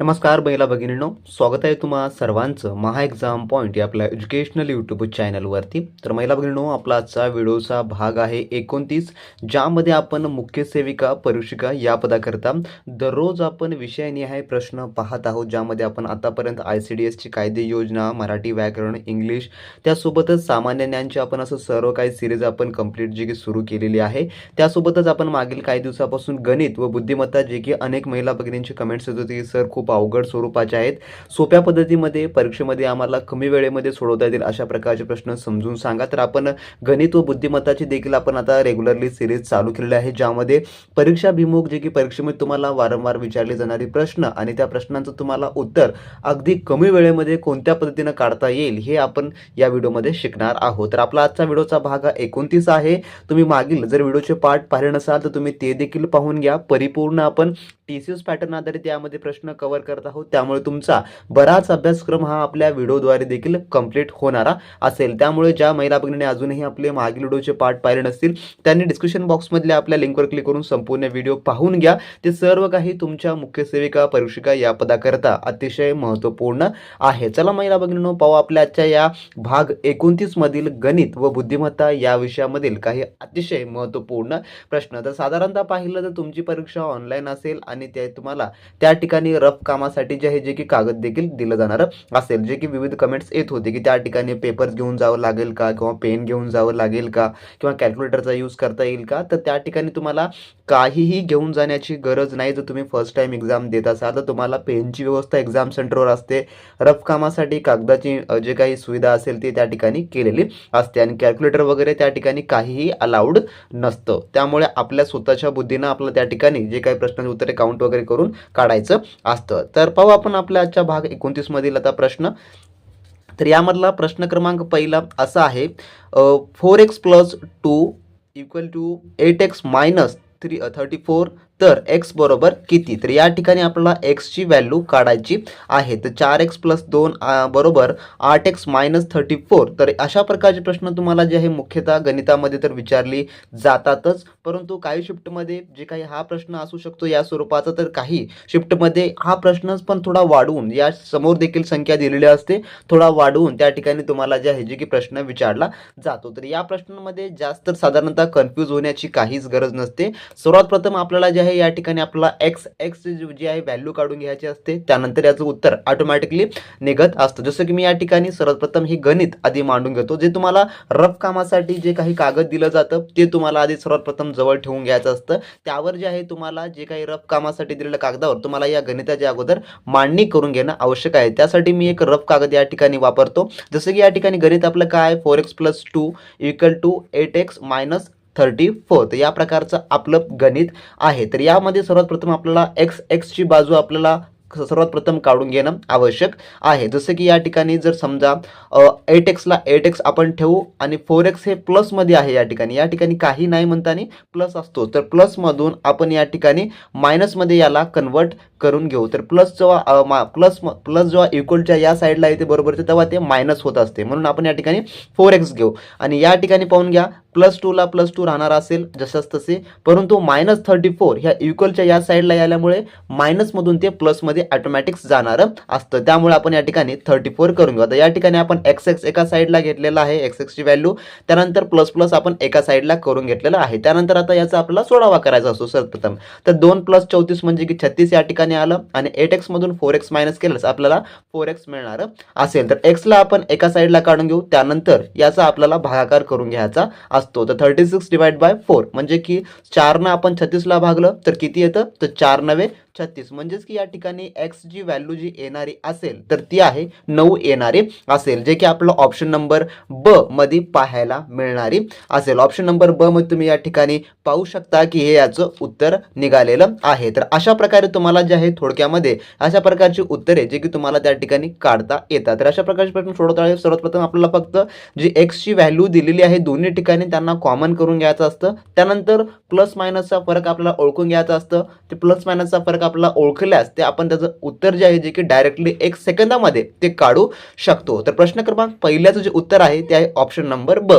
नमस्कार महिला भगिनींनो. स्वागत आहे तुम्हा सर्वांचं महा एक्झाम पॉईंट या आपल्या एज्युकेशनल यूट्यूब चॅनलवरती तर महिला भगिनींनो आपला आजचा व्हिडिओचा भाग आहे एकोणतीस ज्यामध्ये आपण मुख्य सेविका परीक्षिका या पदाकरता दररोज आपण विषयनिहाय प्रश्न पाहत आहोत ज्यामध्ये आपण आतापर्यंत आय सी डी एसची कायदे योजना मराठी व्याकरण इंग्लिश त्यासोबतच सामान्य ज्ञानची आपण असं सर्व काही सिरीज आपण कंप्लीट जी की सुरू केलेली आहे. त्यासोबतच आपण मागील काही दिवसापासून गणित व बुद्धिमत्ता जे की अनेक महिला भगिनींची कमेंट्स येत होती की सर खूप खूप अवघड स्वरूपाचे आहेत. सोप्या पद्धतीमध्ये परीक्षेमध्ये आम्हाला कमी वेळेमध्ये सोडवता येतील अशा प्रकारचे प्रश्न समजून सांगा. तर आपण गणित व बुद्धिमत्ताची देखील आपण आता रेग्युलरली सिरीज चालू केलेली आहे ज्यामध्ये परीक्षाभिमुख जे की परीक्षेमध्ये तुम्हाला वारंवार विचारले जाणारे प्रश्न आणि त्या प्रश्नांचं तुम्हाला उत्तर अगदी कमी वेळेमध्ये कोणत्या पद्धतीनं काढता येईल हे आपण या व्हिडिओमध्ये शिकणार आहोत. तर आपला आजचा व्हिडिओचा भाग हा एकोणतीस आहे. तुम्ही मागील जर व्हिडिओचे पार्ट पाहिले नसाल तर तुम्ही ते देखील पाहून घ्या. परिपूर्ण आपण टी सी एस पॅटर्न आधारित यामध्ये प्रश्न कव्हर करत आहोत. त्यामुळे तुमचा बराच अभ्यासक्रम हा आपल्या व्हिडिओद्वारे देखील कंप्लीट होणारा असेल. त्यामुळे ज्या महिला भगिनीने अजूनही आपले मागील व्हिडिओचे पार्ट पाहिले नसतील त्यांनी डिस्क्रिप्शन बॉक्समधल्या आपल्या लिंकवर क्लिक करून संपूर्ण व्हिडिओ पाहून घ्या. ते सर्व काही तुमच्या मुख्य सेविका परीक्षिका या पदाकरता अतिशय महत्त्वपूर्ण आहे. चला महिला भगिनीनो पाहू आपल्या आजच्या या भाग एकोणतीसमधील गणित व बुद्धिमत्ता या विषयामधील काही अतिशय महत्त्वपूर्ण प्रश्न. तर साधारणतः पाहिलं तर तुमची परीक्षा ऑनलाईन असेल आणि ते तुम्हाला त्या ठिकाणी रफ कामासाठी जे आहे जे की कागद देखील दिलं जाणार असेल. जे की विविध कमेंट्स येत होते की त्या ठिकाणी पेपर्स घेऊन जावं लागेल का? किंवा पेन घेऊन जावं लागेल का? किंवा कॅल्क्युलेटरचा यूज करता येईल का? तर त्या ठिकाणी तुम्हाला काहीही घेऊन जाण्याची गरज नाही जर तुम्ही फर्स्ट टाइम एक्झाम देत असाल तर तुम्हाला पेनची व्यवस्था एक्झाम सेंटरवर असते. रफ कामासाठी कागदाची जे काही सुविधा असेल ती त्या ठिकाणी केलेली असते. आणि कॅल्क्युलेटर वगैरे त्या ठिकाणी काहीही अलाउड नसतं. त्यामुळे आपल्या स्वतःच्या बुद्धीनं आपलं त्या ठिकाणी जे काही प्रश्नांची उत्तरे काउंट वगैरे करून काढायचं असतं. तर पाहू आपण आपल्या आजच्या भाग एकोणतीसमधील आता प्रश्न. तर यामधला प्रश्न क्रमांक पहिला असा आहे four x plus two equal to eight x minus three thirty four तर एक्स बरोबर किती? तर या ठिकाणी आपल्याला एक्सची व्हॅल्यू काढायची आहे. तर चार एक्स प्लस दोन बरोबर आठ एक्स मायनस थर्टी फोर तर अशा प्रकारचे प्रश्न तुम्हाला जे आहे मुख्यतः गणितामध्ये तर विचारली जातातच. परंतु काही शिफ्टमध्ये जे काही हा प्रश्न असू शकतो या स्वरूपाचा तर काही शिफ्टमध्ये हा प्रश्नच पण थोडा वाढवून या समोर देखील संख्या दिलेली असते थोडा वाढवून त्या ठिकाणी तुम्हाला जे आहे जे की प्रश्न विचारला जातो. तर या प्रश्नांमध्ये जास्त साधारणतः कन्फ्यूज होण्याची काहीच गरज नसते. सर्वात प्रथम आपल्याला जे आहे या ठिकाणी आपला एक्स एक्स जी आहे व्हॅल्यू काढून घ्यायची असते त्यानंतर याचं उत्तर ऑटोमॅटिकली निघत असतं. जसं की मी या ठिकाणी सर्वप्रथम हे गणित आधी मांडून घेतो जे तुम्हाला रफ कामासाठी जे काही कागद दिलं जातं ते तुम्हाला आधी सर्वात प्रथम जवळ ठेवून घ्यायचं असतं. त्यावर जे आहे तुम्हाला जे काही रफ कामासाठी दिलेल्या कागदावर तुम्हाला या गणिताच्या अगोदर मांडणी करून घेणं आवश्यक आहे. त्यासाठी मी एक रफ कागद या ठिकाणी वापरतो. जसं की या ठिकाणी गणित आपलं काय four x plus two equal to eight x minus thirty four तर या प्रकारचं आपलं गणित आहे. तर यामध्ये सर्वात प्रथम आपल्याला एक्स एक्सची बाजू आपल्याला सर्वात प्रथम काढून घेणं आवश्यक आहे. जसं की या ठिकाणी जर समजा एट एक्सला एट एक्स आपण ठेवू आणि फोर एक्स हे प्लसमध्ये आहे या ठिकाणी. या ठिकाणी काही नाही म्हणताना प्लस असतो. तर प्लसमधून आपण या ठिकाणी मायनसमध्ये याला कन्वर्ट करून घेऊ. तर प्लस जेव्हा प्लस प्लस जेव्हा इक्वलच्या या साईडला येते बरोबरचे तेव्हा ते मायनस होत असते. म्हणून आपण या ठिकाणी फोर एक्स घेऊ. आणि या ठिकाणी पाहून घ्या प्लस टूला प्लस टू राहणार असेल जसंच तसे परंतु मायनस थर्टी फोर ह्या इक्वलच्या या साईडला याल्यामुळे मायनसमधून ते प्लसमध्ये ॲटोमॅटिक्स जाणार असतं. त्यामुळे आपण या ठिकाणी थर्टी फोर करून घेऊ. आता या ठिकाणी आपण एक्स एक्स एका साईडला घेतलेला आहे एक्स एक्सची व्हॅल्यू त्यानंतर प्लस प्लस आपण एका साईडला करून घेतलेलं आहे. त्यानंतर आता याचा आपल्याला सोडावा करायचा असतो सर्वप्रथम. तर दोन प्लस चौतीस म्हणजे की छत्तीस या ठिकाणी आलं आणि एट एक्समधून फोर एक्स मायनस केलंच आपल्याला फोर एक्स मिळणार असेल. तर एक्सला आपण एका साईडला काढून घेऊ. त्यानंतर याचा आपल्याला भागाकार करून घ्यायचा असतो. तर thirty six divide by four म्हणजे की चारनं आपण छत्तीसला भागलं तर किती येतं? तर चार नवे छत्तीस. म्हणजेच की या ठिकाणी एक्स जी व्हॅल्यू जी येणारी असेल तर ती आहे नऊ येणारी असेल जे की आपलं ऑप्शन नंबर ब मध्ये पाहायला मिळणारी असेल. ऑप्शन नंबर ब मध्ये तुम्ही या ठिकाणी पाहू शकता की हे याचं उत्तर निघालेलं आहे. तर अशा प्रकारे तुम्हाला जे आहे थोडक्यामध्ये अशा प्रकारची उत्तरे जे की तुम्हाला त्या ठिकाणी काढता येतात. तर अशा प्रकारचे प्रश्न सोडवता येईल. सर्वात प्रथम आपल्याला फक्त जी एक्सची व्हॅल्यू दिलेली आहे दोन्ही ठिकाणी त्यांना कॉमन करून घ्यायचं असतं. त्यानंतर प्लस मायनसचा फरक आपल्याला ओळखून घ्यायचा असतं. ते प्लस मायनसचा फरक आपल्याला ओळखल्यास ते आपण त्याचं उत्तर जे आहे जे की डायरेक्टली एक सेकंदामध्ये ते काढू शकतो. तर प्रश्न क्रमांक पहिल्याचं जे उत्तर आहे ते आहे ऑप्शन नंबर ब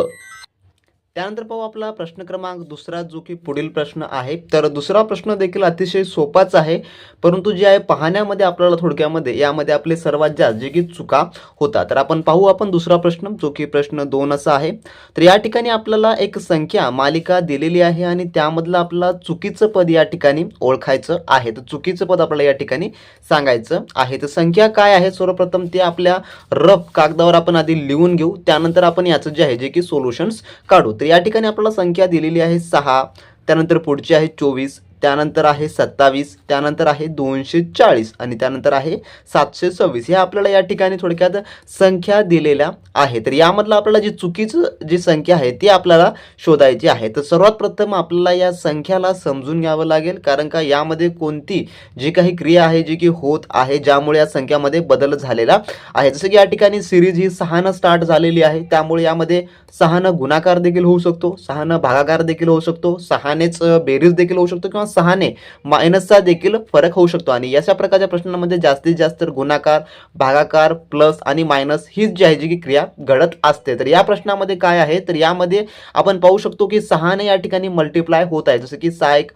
त्यानंतर पाहू आपला प्रश्न क्रमांक दुसरा जो की पुढील प्रश्न आहे तर दुसरा प्रश्न देखील अतिशय सोपाच आहे परंतु जे आहे पाहण्यामध्ये आपल्याला थोडक्यामध्ये यामध्ये आपले सर्वात जास्त जे की चुका होता तर आपण पाहू आपण दुसरा प्रश्न जो की प्रश्न दोन असा आहे. तर या ठिकाणी आपल्याला एक संख्या मालिका दिलेली आहे आणि त्यामधलं आपल्याला चुकीचं पद या ठिकाणी ओळखायचं आहे. तर चुकीचं पद आपल्याला या ठिकाणी सांगायचं आहे. तर संख्या काय आहे? सर्वप्रथम ते आपल्या रफ कागदावर आपण आधी लिहून घेऊ. त्यानंतर आपण याचं जे आहे जे की सोल्युशन्स काढू. तर या ठिकाणी आपल्याला संख्या दिलेली आहे सहा त्यानंतर पुढची आहे चोवीस. त्यानंतर आहे सत्तावीस त्यानंतर आहे दोनशे चाळीस आणि त्यानंतर आहे सातशे सव्वीस ह्या आपल्याला या ठिकाणी थोडक्यात संख्या दिलेल्या आहे तर यामधलं आपल्याला जी चुकीचं जी संख्या आहे ती आपल्याला शोधायची आहे. तर सर्वात प्रथम आपल्याला या संख्याला समजून घ्यावं लागेल कारण का यामध्ये कोणती जी काही क्रिया आहे जी की होत आहे ज्यामुळे या संख्यामध्ये बदल झालेला आहे. जसं की या ठिकाणी सिरीज ही सहानं स्टार्ट झालेली आहे त्यामुळे यामध्ये सहानं गुणाकार देखील होऊ शकतो सहानं भागाकार देखील होऊ शकतो सहानेच बेरीज देखील होऊ शकतो किंवा सहाने मायनसचा देखील फरक होऊ शकतो. आणि अशा प्रकारच्या प्रश्नांमध्ये जास्तीत जास्त गुणाकार भागाकार प्लस आणि मायनस हीच जी आहे जी की क्रिया घडत असते. तर या प्रश्नामध्ये काय आहे? तर यामध्ये आपण पाहू शकतो की सहाने या ठिकाणी मल्टिप्लाय होत आहे. जसं की सहा एक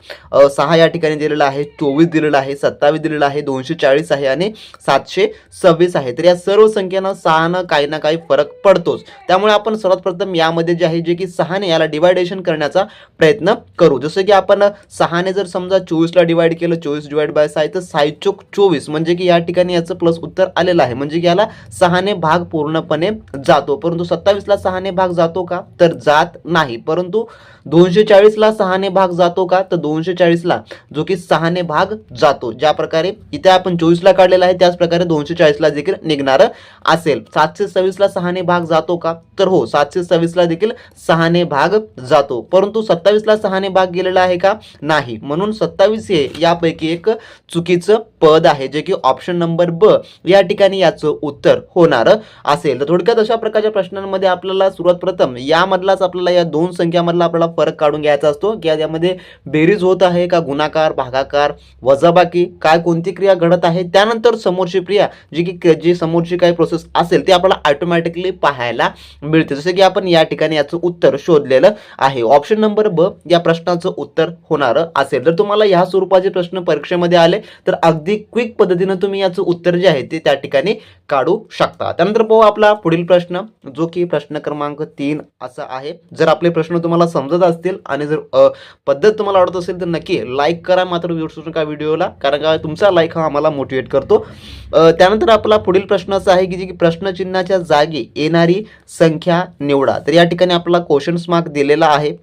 सहा या ठिकाणी दिलेलं आहे चोवीस दिलेलं आहे सत्तावीस दिलेलं आहे दोनशे चाळीस आहे आणि सातशे सव्वीस आहे. तर या सर्व संख्येनं सहानं काही ना काही फरक पडतोच. त्यामुळे आपण सर्वात प्रथम यामध्ये जे आहे जे की सहाने याला डिवायडेशन करण्याचा प्रयत्न करू. जसं की आपण सहाने जर समजा चोवीसला डिवाइड केलं चोवीस डिवाइड बाय सहा तर सायचोक चोवीस. म्हणजे की या ठिकाणी याचं प्लस उत्तर आलेलं आहे. म्हणजे की याला सहाने भाग पूर्णपणे जातो. परंतु सत्तावीसला सहाने भाग जातो का? तर जात नाही. परंतु दोनशे चाळीसला सहाने भाग जातो का? तर दोनशे चाळीसला जो की सहाने भाग जातो. ज्या प्रकारे इथे आपण चोवीसला काढलेला आहे त्याच प्रकारे दोनशे चाळीसला देखील निघणार असेल. सातशे सव्वीसला सहाने भाग जातो का? तर हो सातशे सव्वीसला देखील सहाने भाग जातो. परंतु सत्तावीसला सहाने भाग गेलेला आहे का? नाही. म्हणून सत्तावीस हे यापैकी एक चुकीचं पद आहे जे की ऑप्शन नंबर ब या ठिकाणी याचं उत्तर होणार असेल. तर थोडक्यात अशा प्रकारच्या प्रश्नांमध्ये आपल्याला सुरुवात प्रथम यामधलाच आपल्याला या दोन संख्यामधला आपल्याला फरक काढून घ्यायचा असतो. की यामध्ये बेरीज होत आहे का गुणाकार भागाकार वजाबाकी काय कोणती क्रिया घडत आहे त्यानंतर समोरची क्रिया जी की जी समोरची काही प्रोसेस असेल ती आपल्याला ऑटोमॅटिकली पाहायला मिळते. जसं की आपण या ठिकाणी याचं उत्तर शोधलेलं आहे. ऑप्शन नंबर ब या प्रश्नाचं उत्तर होणार असेल. जर तुम्हाला या स्वरूपाचे प्रश्न परीक्षेमध्ये आले तर अगदी क्विक पद्धतीनं तुम्ही याचं उत्तर जे आहे ते त्या ठिकाणी काढू शकता. त्यानंतर पाहू आपला पुढील प्रश्न जो की प्रश्न क्रमांक तीन असा आहे. जर आपले प्रश्न तुम्हाला समजत असतील आणि जर पद्धत तुम्हाला आवडत असेल तर नक्की लाईक करा. मात्र विसरू नका व्हिडिओला कारण का तुमचा लाईक हा आम्हाला मोटिवेट करतो. त्यानंतर आपला पुढील प्रश्न असा आहे की जी की प्रश्नचिन्हाच्या जागी येणारी संख्या निवडा. तर या ठिकाणी आपला क्वेश्चन्स मार्क दिलेला आहे.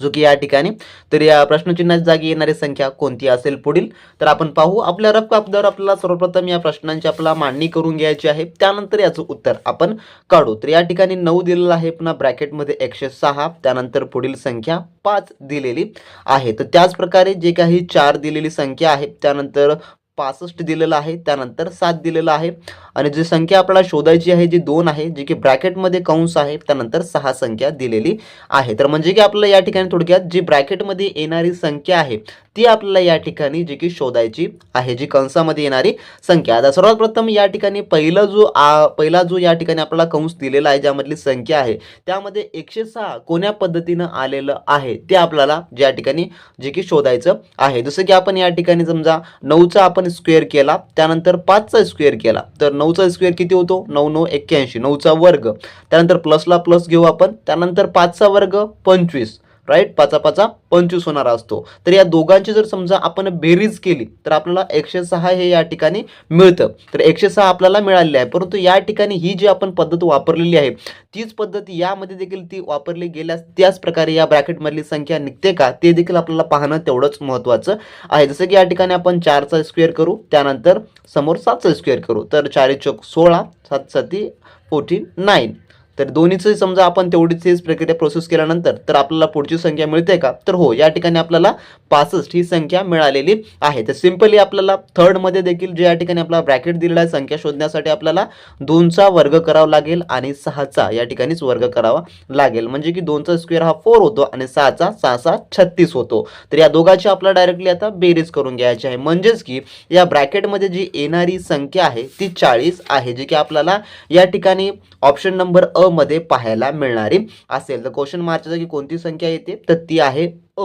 जो की या ठिकाणी. तर या प्रश्नचिन्हाच्या जागी येणारी संख्या कोणती असेल पुढील? तर आपण पाहू आपल्या रफ कापदावर आपल्याला सर्वप्रथम या प्रश्नांची आपल्याला मांडणी करून घ्यायची आहे. त्यानंतर याचं उत्तर आपण काढू. तर या ठिकाणी नऊ दिलेलं आहे पुन्हा ब्रॅकेटमध्ये एकशे सहा. त्यानंतर पुढील संख्या पाच दिलेली आहे. तर त्याच प्रकारे जे काही चार दिलेली संख्या आहे त्यानंतर पासष्ट दिलेलं आहे त्यानंतर सात दिलेलं आहे. आणि जी संख्या आपल्याला शोधायची आहे जी दोन आहे जी की ब्रॅकेटमध्ये कंस आहे त्यानंतर सहा संख्या दिलेली आहे. तर म्हणजे की आपल्याला या ठिकाणी थोडक्यात जी ब्रॅकेटमध्ये येणारी संख्या आहे ती आपल्याला या ठिकाणी जी की शोधायची आहे जी कंसामध्ये येणारी संख्या. आता सर्वात प्रथम या ठिकाणी पहिला जो आ पहिला जो या ठिकाणी आपल्याला कंस दिलेला आहे ज्यामधली संख्या आहे त्यामध्ये एकशे सहा कोण्या पद्धतीनं आलेलं आहे ते आपल्याला ज्या ठिकाणी जे की शोधायचं आहे. जसं की आपण या ठिकाणी समजा नऊचा आपण स्क्वेअर केला त्यानंतर पाचचा स्क्वेअर केला. तर नऊचा स्क्वेअर किती होतो? नऊ नऊ एक्क्याऐंशी. नऊचा वर्ग. त्यानंतर प्लसला प्लस घेऊ आपण. त्यानंतर पाचचा वर्ग पंचवीस. राईट पाचा पाचा पंचवीस होणारा असतो. तर या दोघांची जर समजा आपण बेरीज केली तर आपल्याला एकशे सहा हे या ठिकाणी मिळतं. तर एकशे सहा आपल्याला मिळालेले आहे. परंतु या ठिकाणी ही जी आपण पद्धत वापरलेली आहे तीच पद्धत यामध्ये देखील ती वापरली गेल्यास त्याच प्रकारे या ब्रॅकेटमधली संख्या निघते का ते देखील आपल्याला पाहणं तेवढंच महत्त्वाचं आहे. जसं की या ठिकाणी आपण चारचा स्क्वेअर करू त्यानंतर समोर सातचा स्क्वेअर करू. तर चार चौक सोळा सात साती फोर्टी नाईन तर दोन्हीचं समजा आपण तेवढीच हेच प्रक्रिया प्रोसेस केल्यानंतर तर आपल्याला पुढची संख्या मिळते का? तर हो या ठिकाणी आपल्याला पासष्ट ही संख्या मिळालेली आहे. तर सिम्पली आपल्याला थर्डमध्ये देखील जे या ठिकाणी आपला ब्रॅकेट दिलेला आहे संख्या शोधण्यासाठी आपल्याला दोनचा वर्ग करावा लागेल आणि सहाचा या ठिकाणीच वर्ग करावा लागेल. म्हणजे की दोनचा स्क्वेअर हा फोर होतो आणि सहाचा सहा सहा छत्तीस होतो. तर या दोघांची आपल्याला डायरेक्टली आता बेरीज करून घ्यायची आहे. म्हणजेच की या ब्रॅकेटमध्ये जी येणारी संख्या आहे ती चाळीस आहे जी की आपल्याला या ठिकाणी ऑप्शन नंबर अ मध्ये पाहायला मिळणारी असेल. तर क्वेश्चन मार्कच्या जागी कोणती संख्या येते? तर ती आहे अ.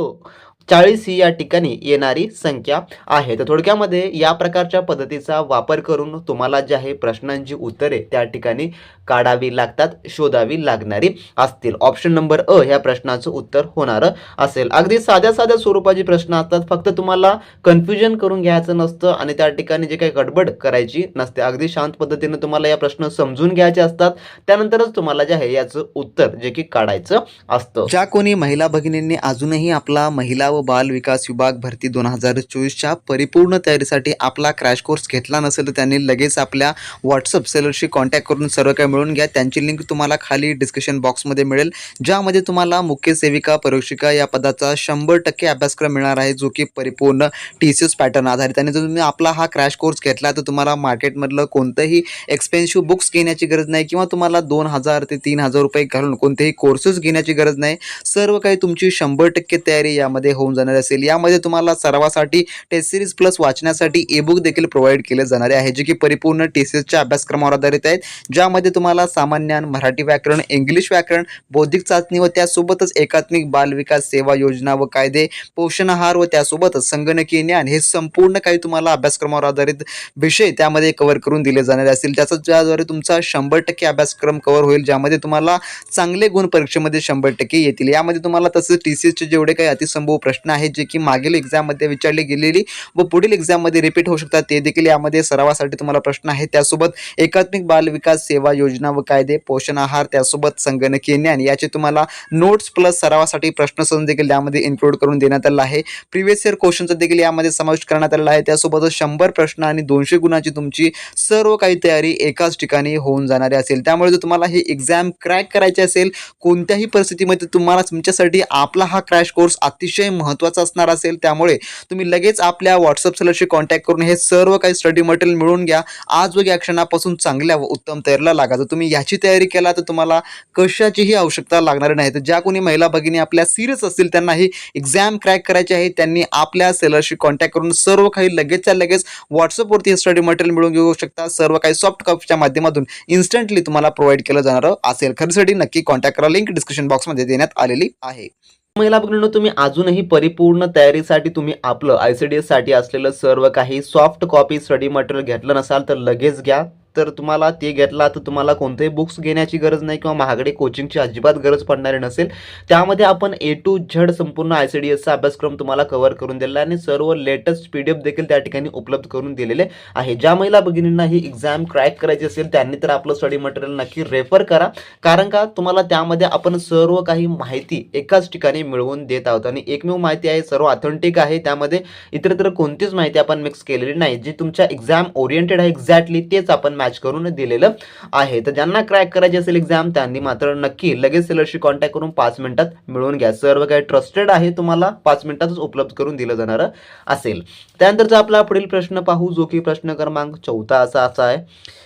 चाळीस ही या ठिकाणी येणारी संख्या आहे. तर थोडक्यामध्ये या प्रकारच्या पद्धतीचा वापर करून तुम्हाला जे आहे प्रश्नांची उत्तरे त्या ठिकाणी काढावी लागतात शोधावी लागणारी असतील. ऑप्शन नंबर अ ह्या प्रश्नाचं उत्तर होणार असेल. अगदी साध्या साध्या स्वरूपाचे प्रश्न असतात. फक्त तुम्हाला कन्फ्युजन करून घ्यायचं नसतं आणि त्या ठिकाणी जे काही गडबड करायची नसते. अगदी शांत पद्धतीने तुम्हाला या प्रश्न समजून घ्यायचे असतात. त्यानंतरच तुम्हाला जे आहे याचं उत्तर जे की काढायचं असतं. ज्या कोणी महिला भगिनींनी अजूनही आपला महिला व बाल विकास विभाग भरती दोन हजार चोवीसच्या परिपूर्ण तयारीसाठी आपला क्रॅश कोर्स घेतला नसेल तर त्यांनी लगेच आपल्या व्हॉट्सअप सेलरशी कॉन्टॅक्ट करून सर्व काही मिळून घ्या. त्यांची लिंक तुम्हाला खाली डिस्क्रिप्शन बॉक्समध्ये मिळेल. ज्यामध्ये तुम्हाला मुख्य सेविका परीक्षिका या पदाचा शंभर टक्के अभ्यासक्रम मिळणार आहे जो की परिपूर्ण टी सी एस पॅटर्न आधारित. आणि जर तुम्ही आपला हा क्रॅश कोर्स घेतला तर तुम्हाला मार्केटमधलं कोणतंही एक्सपेन्सिव्ह बुक्स घेण्याची गरज नाही किंवा तुम्हाला दोन हजार ते तीन हजार रुपये घालून कोणतेही कोर्सेस घेण्याची गरज नाही. सर्व काही तुमची शंभर टक्के तयारी यामध्ये हो होऊन जाणार असेल. यामध्ये तुम्हाला सरावासाठी टेस्ट सिरीज प्लस वाचण्यासाठी ई बुक देखील प्रोव्हाइड केले जाणारे आहे. जे की परिपूर्ण टी सी एसच्या अभ्यासक्रमावर आधारित आहेत. ज्यामध्ये तुम्हाला सामान्य मराठी व्याकरण इंग्लिश व्याकरण बौद्धिक चाचणी व त्यासोबतच एकात्मिक बालविकास सेवा योजना व कायदे पोषण आहार व त्यासोबतच संगणकीय ज्ञान हे संपूर्ण काही तुम्हाला अभ्यासक्रमावर आधारित विषय त्यामध्ये कव्हर करून दिले जाणारे असतील त्याचा ज्याद्वारे तुमचा शंभर टक्के अभ्यासक्रम कव्हर होईल ज्यामध्ये तुम्हाला चांगले गुण परीक्षेमध्ये शंभर टक्के येतील. यामध्ये तुम्हाला तसंच टी सी एसचे जेवढे काही अतिसंभव प्रश्न प्रश्न आहेत जे की मागील एक्झाममध्ये विचारली गेलेली व पुढील एक्झाममध्ये रिपीट होऊ शकतात. ते देखील यामध्ये सरावासाठी तुम्हाला प्रश्न आहेत. त्यासोबत एकात्मिक बाल विकास सेवा योजना व कायदे पोषण आहार त्यासोबत संगणकीय ज्ञान याचे तुम्हाला नोट्स प्लस सरावासाठी प्रश्नसंच देखील यामध्ये इन्क्लूड करून देण्यात आला आहे. प्रिव्हियस इयर क्वेश्चनचा देखील यामध्ये समाविष्ट करण्यात आलेला आहे. त्यासोबतच शंभर प्रश्न आणि दोनशे गुणाची तुमची सर्व काही तयारी एकाच ठिकाणी होऊन जाणारी असेल. त्यामुळे जर तुम्हाला ही एक्झाम क्रॅक करायची असेल कोणत्याही परिस्थितीमध्ये तुम्हाला तुमच्यासाठी आपला हा क्रॅश कोर्स अतिशय महत्त्वाचा असणार असेल त्यामुळे तुम्ही लगेच आपल्या व्हॉट्सअप सेलरशी कॉन्टॅक्ट करून हे सर्व काही स्टडी मटेरियल मिळून घ्या. आज वगैरे क्षणापासून चांगल्या व उत्तम तयारीला लागा. जर तुम्ही याची तयारी केला तर तुम्हाला कशाचीही आवश्यकता लागणार नाही. तर ज्या कोणी महिला भगिनी आपल्या सिरियस असतील त्यांना ही एक्झाम क्रॅक करायची आहे त्यांनी आपल्या सेलरशी कॉन्टॅक्ट करून सर्व काही लगेचच्या लगेच व्हॉट्सअपवरती हे स्टडी मटेरियल मिळून घेऊ शकता. सर्व काही सॉफ्ट कॉपीच्या माध्यमातून इन्स्टंटली तुम्हाला प्रोव्हाइड केलं जाणारं असेल. खरेदीसाठी नक्की कॉन्टॅक्ट करा. लिंक डिस्क्रिप्शन बॉक्समध्ये देण्यात आलेली आहे. महिला भगिनींनो तुम्ही अजूनही परिपूर्ण तयारीसाठी तुम्ही आपलं आय सी डी एससाठी असलेलं सर्व काही सॉफ्ट कॉपी स्टडी मटेरियल घेतलं नसाल तर लगेच घ्या. तर तुम्हाला ते घेतला तर तुम्हाला कोणतेही बुक्स घेण्याची गरज नाही किंवा महागडे कोचिंगची अजिबात गरज पडणारी नसेल. त्यामध्ये आपण ए टू झेड संपूर्ण आय सी डी एसचा अभ्यासक्रम तुम्हाला कव्हर करून दिलेला आहे आणि सर्व लेटेस्ट पी डी एफ देखील त्या ठिकाणी उपलब्ध करून दिलेले आहे. ज्या महिला भगिनींना ही एक्झाम क्रॅक करायची असेल त्यांनी तर आपलं स्टडी मटेरियल नक्की रेफर करा. कारण का तुम्हाला त्यामध्ये आपण सर्व काही माहिती एकाच ठिकाणी मिळवून देत आहोत आणि एकमेव माहिती आहे सर्व ऑथेंटिक आहे. त्यामध्ये इतरत्र कोणतीच माहिती आपण मिक्स केलेली नाही. जी तुमच्या एक्झाम ओरिएंटेड आहे एक्झॅक्टली तेच आपण मॅच करून दिलेलं आहे. तर ज्यांना क्रॅक करायची असेल एक्झाम त्यांनी मात्र नक्की लगेच सेलरशी कॉन्टॅक्ट करून पाच मिनिटात मिळवून घ्या. सर्व काही ट्रस्टेड आहे तुम्हाला? पाच मिनिटातच उपलब्ध करून दिलं जाणार असेल. त्यानंतरचा आपला पुढील प्रश्न पाहू जो की प्रश्न क्रमांक चौथा असा असा आहे.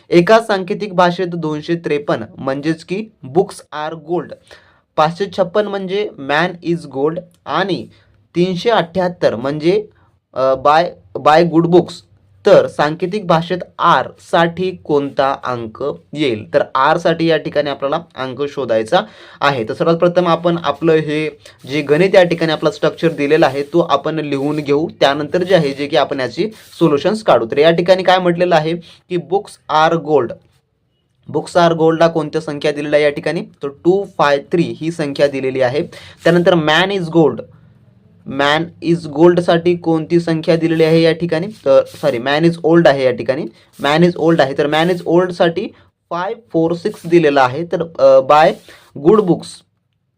एका सांकेतिक भाषेत दोनशे त्रेपन्न म्हणजेच की बुक्स आर गोल्ड पाचशे छप्पन म्हणजे मॅन इज गोल्ड आणि तीनशे अठ्ठ्याहत्तर म्हणजे बाय बाय गुड बुक्स तर सांकेतिक भाषेत आरसाठी कोणता अंक येईल? तर आरसाठी या ठिकाणी आपल्याला अंक शोधायचा आहे. तर सर्वात प्रथम आपण आपलं हे जे गणित या ठिकाणी आपला स्ट्रक्चर दिलेला आहे तो आपण लिहून घेऊ. त्यानंतर जे आहे जे की आपण याची सोल्युशन्स काढू. तर या ठिकाणी काय म्हटलेलं आहे की books are gold books are गोल्डला कोणत्या संख्या दिलेल्या या ठिकाणी? तर टू फाय थ्री ही संख्या दिलेली आहे. त्यानंतर man is gold man is गोल्डसाठी कोणती संख्या दिलेली आहे या ठिकाणी? तर सॉरी मॅन इज ओल्ड आहे या ठिकाणी. मॅन इज ओल्ड आहे. तर मॅन इज ओल्डसाठी फाय फोर सिक्स दिलेलं आहे. तर बाय गुड बुक्स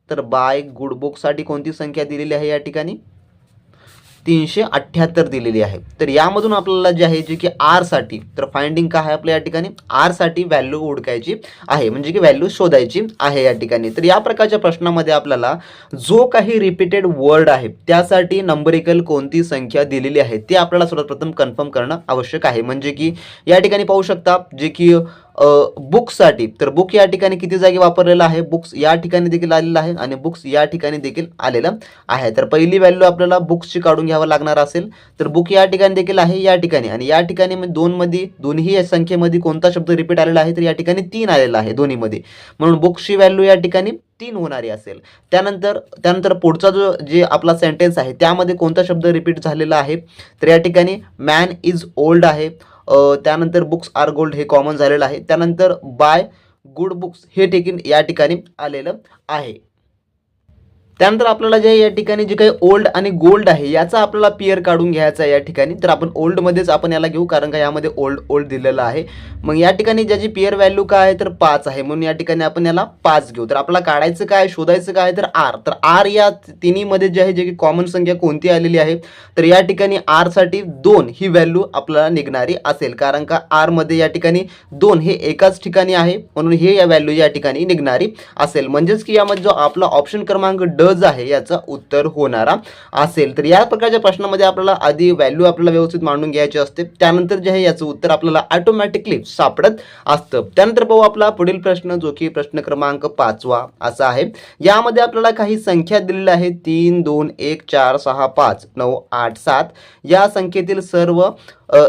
तर बाय गुड बुक्ससाठी कोणती संख्या दिलेली आहे या ठिकाणी? तीनशे अठ्ठ्याहत्तर दिलेली आहे. तर यामधून आपल्याला जे आहे जे की आरसाठी तर फाइंडिंग काय आहे आपल्या या ठिकाणी? आरसाठी व्हॅल्यू ओळखायची आहे. म्हणजे की व्हॅल्यू शोधायची आहे या ठिकाणी. तर या प्रकारच्या प्रश्नामध्ये आपल्याला जो काही रिपीटेड वर्ड आहे त्यासाठी नंबरिकल कोणती संख्या दिलेली आहे ते आपल्याला सर्वप्रथम कन्फर्म करणं आवश्यक आहे. म्हणजे की या ठिकाणी पाहू शकता जे की बुक्ससाठी तर बुक या ठिकाणी किती जागी वापरलेला आहे? बुक्स या ठिकाणी देखील आलेला आहे आणि बुक्स या ठिकाणी देखील आलेलं आहे. तर पहिली व्हॅल्यू आपल्याला बुक्सची काढून घ्यावं लागणार असेल तर बुक या ठिकाणी देखील आहे या ठिकाणी. आणि या ठिकाणी दोनमध्ये दोन्ही या संख्येमध्ये कोणता शब्द रिपीट आलेला आहे? तर या ठिकाणी तीन आलेला आहे दोन्हीमध्ये. म्हणून बुक्सची व्हॅल्यू या ठिकाणी तीन होणारी असेल. त्यानंतर त्यानंतर पुढचा जो जे आपला सेंटेन्स आहे त्यामध्ये कोणता शब्द रिपीट झालेला आहे? तर या ठिकाणी मॅन इज ओल्ड आहे. त्यानंतर बुक्स आर गोल्ड हे कॉमन झालेलं आहे. त्यानंतर बाय गुड बुक्स हे देखील या ठिकाणी आलेलं आहे. त्यानंतर आपल्याला जे या ठिकाणी जे काही ओल्ड आणि गोल्ड आहे याचा आपल्याला पियर काढून घ्यायचा आहे या ठिकाणी. तर आपण ओल्डमध्येच आपण याला घेऊ कारण का यामध्ये ओल्ड ओल्ड दिलेलं आहे. मग या ठिकाणी ज्याची पियर व्हॅल्यू काय आहे तर पाच आहे. म्हणून या ठिकाणी आपण याला पाच घेऊ. तर आपल्याला काढायचं काय शोधायचं काय तर आर तर आर या तिन्हीमध्ये जे आहे जे की कॉमन संख्या कोणती आलेली आहे तर या ठिकाणी आरसाठी दोन ही व्हॅल्यू आपल्याला निघणारी असेल. कारण का आरमध्ये या ठिकाणी दोन हे एकाच ठिकाणी आहे म्हणून हे या व्हॅल्यू या ठिकाणी निघणारी असेल. म्हणजेच की यामध्ये जो आपला ऑप्शन क्रमांक ड जो आहे याचा उत्तर होणारा असेल. तर या प्रकारच्या प्रश्नामध्ये आपल्याला आधी व्हॅल्यू आपल्याला व्यवस्थित मांडून घ्यायची असते. त्यानंतर जे आहे याचं उत्तर आपल्याला ऑटोमॅटिकली सापडत असतं. त्यानंतर पाहू आपला पुढील प्रश्न जो की प्रश्न क्रमांक पाचवा असा आहे. यामध्ये आपल्याला काही संख्या दिलेल्या आहेत. तीन दोन एक चार सहा पाच नऊ आठ सात. या संख्येतील सर्व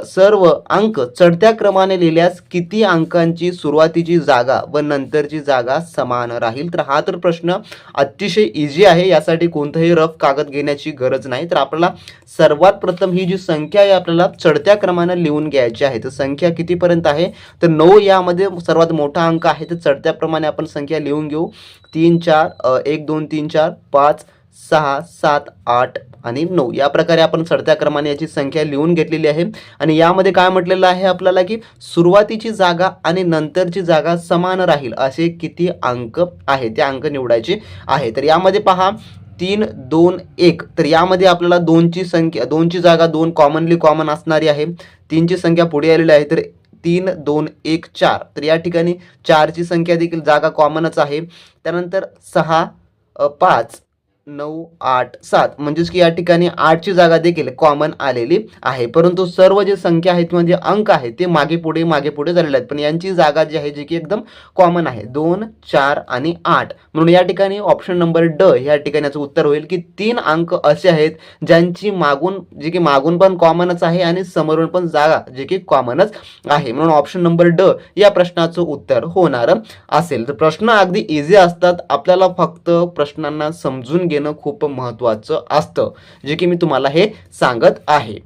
सर्व अंक चढत्या क्रमाने लिहिल्यास किती अंकांची सुरुवातीची जागा व नंतरची जागा समान राहील? तर हा तर प्रश्न अतिशय इझी आहे यासाठी कोणतंही रफ कागद घेण्याची गरज नाही. तर आपल्याला सर्वात प्रथम ही जी संख्या आहे आपल्याला चढत्या क्रमानं लिहून घ्यायची आहे. तर संख्या कितीपर्यंत आहे? तर नऊ यामध्ये सर्वात मोठा अंक आहे तर चढत्या प्रमाणे आपण संख्या लिहून घेऊ. तीन चार एक दोन तीन चार पाच सहा सात आठ आणि नऊ. या प्रकारे आपण चढत्या क्रमाने याची संख्या लिहून घेतलेली आहे. आणि यामध्ये काय म्हटलेलं आहे आपल्याला की सुरुवातीची जागा आणि नंतरची जागा समान राहील असे किती अंक आहे ते अंक निवडायचे आहे तर यामध्ये पहा तीन दोन एक. तर यामध्ये आपल्याला दोनची संख्या दोनची जागा दोन कॉमनली कॉमन असणारी आहे. तीनची संख्या पुढे आलेली आहे. तर तीन दोन एक चार. तर या ठिकाणी चारची संख्या देखील जागा कॉमनच आहे. त्यानंतर सहा पाच. नऊ आठ सात. म्हणजेच की या ठिकाणी आठची जागा देखील कॉमन आलेली आहे. परंतु सर्व जे संख्या आहेत म्हणजे अंक आहेत ते मागे पुढे मागे पुढे झालेले आहेत. पण यांची जागा जी आहे जी की एकदम कॉमन आहे. दोन चार आणि आठ. म्हणून या ठिकाणी ऑप्शन नंबर ड या ठिकाणी याचं उत्तर होईल की तीन अंक असे आहेत ज्यांची मागून जे की मागून पण कॉमनच आहे आणि समोरून पण जागा जे की कॉमनच आहे. म्हणून ऑप्शन नंबर ड या प्रश्नाचं उत्तर होणार असेल. तर प्रश्न अगदी इझी असतात. आपल्याला फक्त प्रश्नांना समजून घेणं खूप महत्त्वाचं असतं जे की मी तुम्हाला हे सांगत आहे.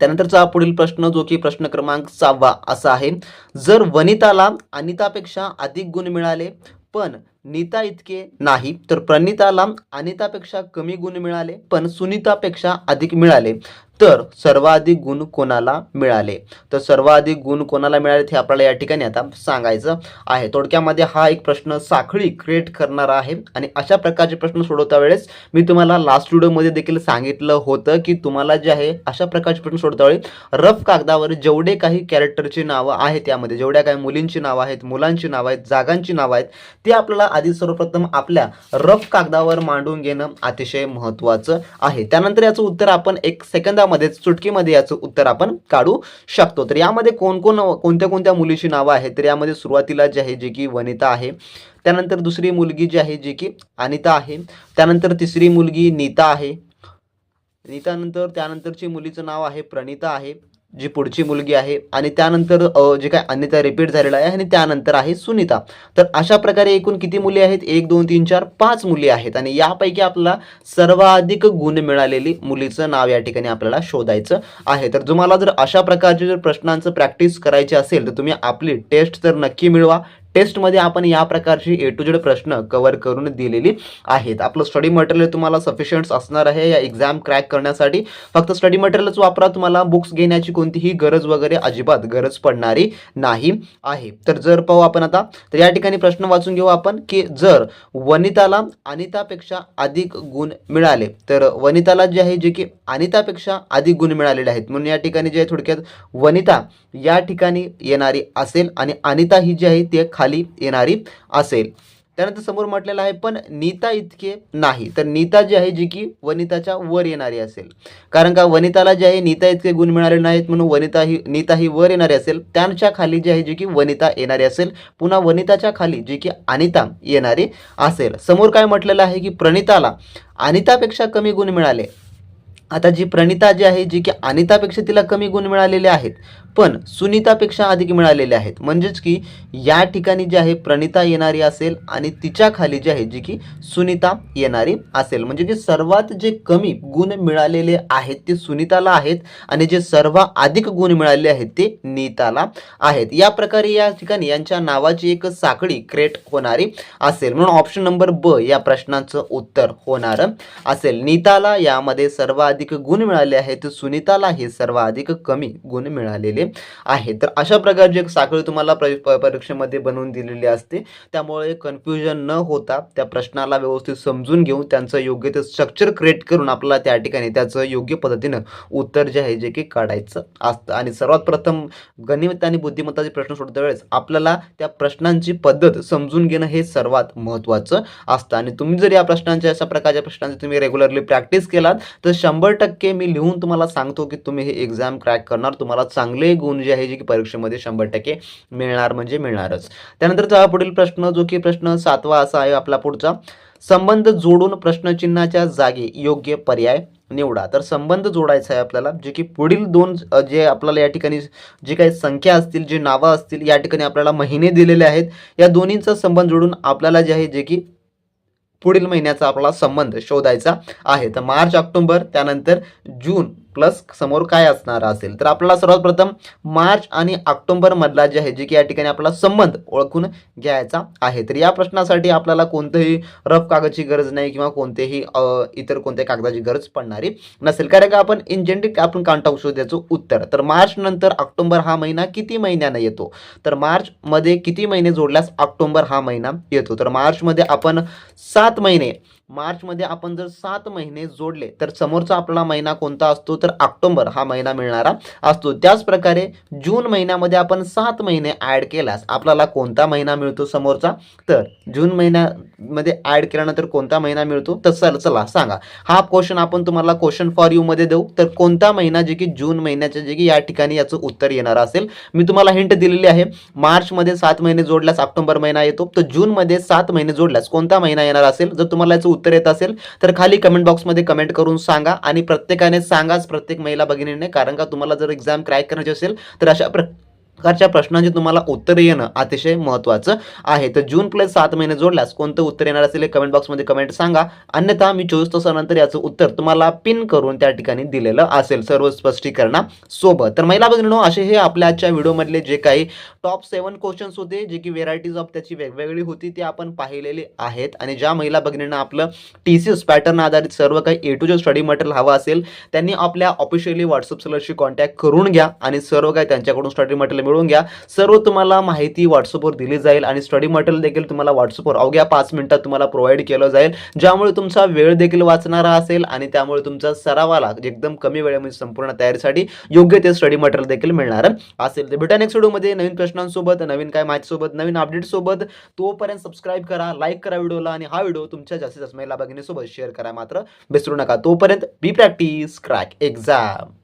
त्यानंतरचा पुढील प्रश्न जो की प्रश्न क्रमांक सहावा असा आहे. जर वनिताला अनितापेक्षा अधिक गुण मिळाले पण नीता इतके नाही तर प्रणिताला अनितापेक्षा कमी गुण मिळाले पण सुनीतापेक्षा अधिक मिळाले. तर सर्वाधिक गुण कोणाला मिळाले? तर सर्वाधिक गुण कोणाला मिळाले हे आपल्याला या ठिकाणी आता सांगायचं आहे. थोडक्यामध्ये हा एक प्रश्न साखळी क्रिएट करणारा आहे आणि अशा प्रकारचे प्रश्न सोडवता वेळेस मी तुम्हाला लास्ट व्हिडिओमध्ये देखील सांगितलं होतं की तुम्हाला जे आहे अशा प्रकारचे प्रश्न सोडता वेळी रफ कागदावर जेवढे काही कॅरेक्टरची नावं आहेत त्यामध्ये जेवढ्या काही मुलींची नावं आहेत मुलांची नावं आहेत जागांची नावं आहेत ते आपल्याला आधी सर्वप्रथम आपल्या रफ कागदावर मांडून घेणं अतिशय महत्त्वाचं आहे. त्यानंतर याचं उत्तर आपण एक सेकंदामध्ये चुटकीमध्ये याचं उत्तर आपण काढू शकतो. तर यामध्ये कोण कोण कोणत्या कोणत्या मुलीची नावं आहेत? तर यामध्ये सुरुवातीला जी आहे जी की वनिता आहे. त्यानंतर दुसरी मुलगी जी आहे जी की अनिता आहे. त्यानंतर तिसरी मुलगी नीता आहे. नीतानंतर त्यानंतरची मुलीचं नाव आहे प्रणिता आहे. जी पुढची मुलगी आहे आणि त्यानंतर जे काय अनिता रिपीट झालेला आहे आणि त्यानंतर आहे सुनीता. तर अशा प्रकारे एकूण किती मुली आहेत? एक दोन तीन चार पाच मुली आहेत आणि यापैकी आपल्याला सर्वाधिक गुण मिळालेली मुलीचं नाव या ठिकाणी आपल्याला शोधायचं आहे. तर तुम्हाला जर अशा प्रकारचे जर प्रश्नांचं प्रॅक्टिस करायची असेल तर तुम्ही आपली टेस्ट तर नक्की मिळवा. टेस्टमध्ये आपण या प्रकारची ए टू जेड प्रश्न कव्हर करून दिलेली आहेत. आपलं स्टडी मटेरियल तुम्हाला सफिशियंट असणार आहे. या एक्झाम क्रॅक करण्यासाठी फक्त स्टडी मटेरियलच वापरा. तुम्हाला बुक्स घेण्याची कोणतीही गरज वगैरे अजिबात गरज पडणारी नाही आहे. तर जर पाहू आपण आता तर या ठिकाणी प्रश्न वाचून घेऊ आपण की जर वनिताला अनितापेक्षा अधिक गुण मिळाले तर वनिताला जे आहे जे की अनितापेक्षा अधिक गुण मिळालेले आहेत. म्हणून या ठिकाणी जे आहे थोडक्यात वनिता या ठिकाणी येणारी असेल आणि अनिता ही जी आहे ती खाली खाली येणारी असेल. त्यानंतर समोर म्हटलेलं आहे पण नीता इतके नाही. तर नीता जी आहे जी की वनिताच्या वर येणारी असेल. कारण का वनिताला जे आहे नीता इतके गुण मिळाले नाहीत म्हणून वनिता ही नीता ही वर येणारी असेल. त्यांच्या खाली जी आहे जी की वनिता येणारी असेल. पुन्हा वनिताच्या खाली जी की अनिता येणारी असेल. समोर काय म्हटलेलं आहे की प्रणिताला अनितापेक्षा कमी गुण मिळाले. आता जी प्रणिता जी आहे जी की अनितापेक्षा तिला कमी गुण मिळालेले आहेत पण सुनीतापेक्षा अधिक मिळालेले आहेत. म्हणजेच की या ठिकाणी जी आहे प्रणिता येणारी असेल आणि तिच्या खाली जी आहे जी की सुनीता येणारी असेल. म्हणजे की सर्वात जे कमी गुण मिळालेले आहेत ते सुनीताला आहेत आणि जे सर्व अधिक गुण मिळालेले आहेत ते नीताला आहेत. या प्रकारे या ठिकाणी यांच्या नावाची एक साखळी क्रिएट होणारी असेल. म्हणून ऑप्शन नंबर ब या प्रश्नाचं उत्तर होणार असेल. नीताला यामध्ये सर्वाधिक गुण मिळाले आहेत सुनीताला हे सर्वाधिक कमी गुण मिळालेले आहेत तर अशा प्रकारची एक साखळी तुम्हाला परीक्षेमध्ये बनवून दिलेली असते. त्यामुळे कन्फ्युजन न होता त्या प्रश्नाला व्यवस्थित समजून घेऊन त्यांचं योग्य ते स्ट्रक्चर क्रिएट करून आपल्याला त्या ठिकाणी त्याचं योग्य पद्धतीनं उत्तर जे आहे जे की काढायचं असतं. आणि सर्वात प्रथम गणित आणि बुद्धिमत्ताचे प्रश्न सोडता वेळेस आपल्याला त्या प्रश्नांची पद्धत समजून घेणं हे सर्वात महत्त्वाचं असतं. आणि तुम्ही जर या प्रश्नांच्या अशा प्रकारच्या प्रश्नांची तुम्ही रेग्युलरली प्रॅक्टिस केलात तर शंभर टक्के मी लिहून तुम्हाला सांगतो की तुम्ही हे एक्झाम क्रॅक करणार. तुम्हाला चांगले गुण जे आहे जे की परीक्षेमध्ये शंभर टक्के मिळणार म्हणजे मिळणारच. त्यानंतरचा पुढील प्रश्न जो की प्रश्न सातवा असा आहे आपला पुढचा. संबंध जोडून प्रश्नचिन्हाच्या जागी योग्य पर्याय निवडा. तर संबंध जोडायचा आहे आपल्याला जे की पुढील दोन जे आपल्याला या ठिकाणी जे काही संख्या असतील जे नावं असतील या ठिकाणी आपल्याला महिने दिलेले आहेत. या दोन्हींचा संबंध जोडून आपल्याला जे आहे जे की पुढील महिन्याचा आपला संबंध शोधायचा आहे. तर मार्च ऑक्टोबर त्यानंतर जून प्लस समोर काय असणार असेल? तर आपल्याला सर्वात प्रथम मार्च आणि ऑक्टोबर मधला जे आहे जे की या ठिकाणी आपला संबंध ओळखून घ्यायचा आहे. तर या प्रश्नासाठी आपल्याला कोणतंही रफ कागदची गरज नाही किंवा कोणतेही इतर कोणत्या कागदाची गरज पडणारी नसेल. कारण का आपण इन जनरिक आपण काउंट शोधायचं उत्तर. तर मार्च नंतर ऑक्टोबर हा महिना किती महिन्यानं येतो? तर मार्चमध्ये किती महिने जोडल्यास ऑक्टोबर हा महिना येतो? तर मार्चमध्ये आपण सात महिने मार्चमध्ये आपण जर सात महिने जोडले तर समोरचा आपला महिना कोणता असतो? तर ऑक्टोबर हा महिना मिळणारा असतो. त्याच प्रकारे जून महिन्यामध्ये आपण सात महिने ॲड केल्यास आपल्याला कोणता महिना मिळतो समोरचा? तर जून महिन्यामध्ये ॲड केल्यानंतर कोणता महिना मिळतो? तर चल चला सांगा. हा क्वेश्चन आपण तुम्हाला क्वेश्चन फॉर यूमध्ये देऊ. तर कोणता महिना जे की जून महिन्याच्या जे की या ठिकाणी याचं उत्तर येणार असेल? मी तुम्हाला हिंट दिलेली आहे. मार्चमध्ये सात महिने जोडल्यास ऑक्टोबर महिना येतो. तर जूनमध्ये सात महिने जोडल्यास कोणता महिना येणार असेल? जर तुम्हाला याचं उत्तर येत असेल तर खाली कमेंट बॉक्समध्ये कमेंट करून सांगा आणि प्रत्येकाने सांगाच प्रत्येक महिला भगिनीने कारण का तुम्हाला जर एक्झाम क्रॅक करायची असेल तर अशा प्रकारच्या प्रश्नांची तुम्हाला उत्तर येणं अतिशय महत्त्वाचं आहे. तर जून प्लस सात महिने जोडल्यास कोणतं उत्तर येणार असेल कमेंट बॉक्समध्ये कमेंट सांगा. अन्यथा मी चोवीस तासानंतर याचं उत्तर तुम्हाला पिन करून त्या ठिकाणी दिलेलं असेल. सर्व स्पष्टीकरणा सोबत तर महिला भगिनीनो असे हे आपल्या आजच्या व्हिडिओमधले जे काही टॉप सेवन क्वेश्चन्स होते जे की व्हेरायटीज ऑफ त्याची वेगवेगळी होती ते आपण पाहिलेले आहेत. आणि ज्या महिला भगिनींना आपलं टी सी एस पॅटर्न आधारित सर्व काही A to Z study material हवं असेल त्यांनी आपल्या ऑफिशियली व्हॉट्सअप सेलरशी कॉन्टॅक्ट करून घ्या आणि सर्व काही त्यांच्याकडून स्टडी मटेरियल मिळवून घ्या. सर्व तुम्हाला माहिती व्हॉट्सअपवर दिली जाईल आणि स्टडी मटेरियल देखील तुम्हाला व्हॉट्सअपवर अवघ्या पाच मिनिटात तुम्हाला प्रोव्हाइड केलं जाईल. ज्यामुळे तुमचा वेळ देखील वाचणारा असेल आणि त्यामुळे तुमचा सरावाला एकदम कमी वेळेमध्ये संपूर्ण तयारीसाठी योग्य ते स्टडी मटेरियल देखील मिळणार. असेल तर भेटा नेक्स्ट व्हिडिओमध्ये नवीन प्रश्नांसोबत नवीन काय माहितीसोबत नवीन अपडेटसोबत तोपर्यंत सबस्क्राईब करा लाईक करा व्हिडिओला आणि हा व्हिडिओ तुमच्या जास्तीत जास्त महिला भगिनीसोबत शेअर करा. मात्र विसरू नका. तोपर्यंत बी प्रॅक्टिस क्रॅक एक्झाम